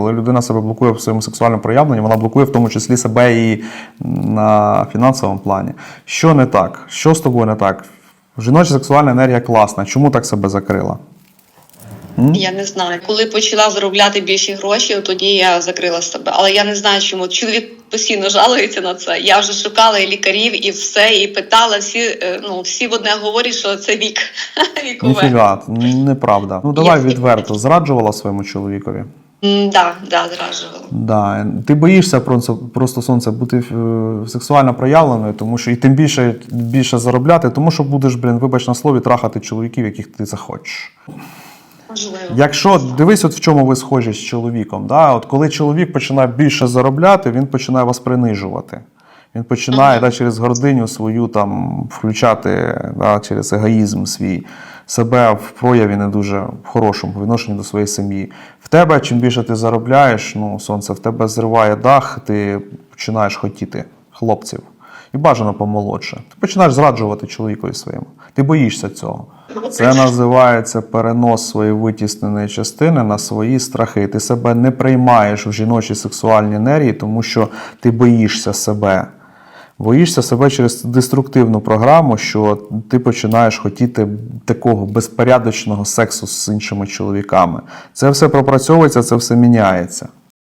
Коли людина себе блокує в своєму сексуальному проявленні, вона блокує в тому числі себе і на фінансовому плані. Що не так? Що з тобою не так? Жіноча сексуальна енергія класна. Чому так себе закрила? Я не знаю. Коли почала заробляти більші гроші, тоді я закрила себе. Але я не знаю, чому чоловік постійно жалується на це. Я вже шукала і лікарів, і все, і питала. Всі е, ну всі в одне говорять, що це вік. Ніфіга, неправда. Ну давай Є. відверто. Зраджувала своєму чоловікові. Да, да, зраджувала. Да. Ти боїшся просто, просто сонце бути е, сексуально проявленою, тому що і тим більше більше заробляти, тому що будеш, блін, вибач на слові, трахати чоловіків, яких ти захочеш. Можливо. Якщо дивись, от в чому ви схожі з чоловіком, да? от коли чоловік починає більше заробляти, він починає вас принижувати. Він починає да, через гординю свою там включати да, через егоїзм свій себе в прояві не дуже в хорошому по відношенню до своєї сім'ї. В тебе, чим більше ти заробляєш, ну, сонце, в тебе зриває дах, ти починаєш хотіти хлопців. І бажано помолодше. Ти починаєш зраджувати чоловікові своєму. Ти боїшся цього. Це називається перенос своєї витісненої частини на свої страхи. Ти себе не приймаєш в жіночій сексуальній енергії, тому що ти боїшся себе. Боїшся себе через деструктивну програму, що ти починаєш хотіти такого безпорядочного сексу з іншими чоловіками. Це все пропрацьовується, це все міняється.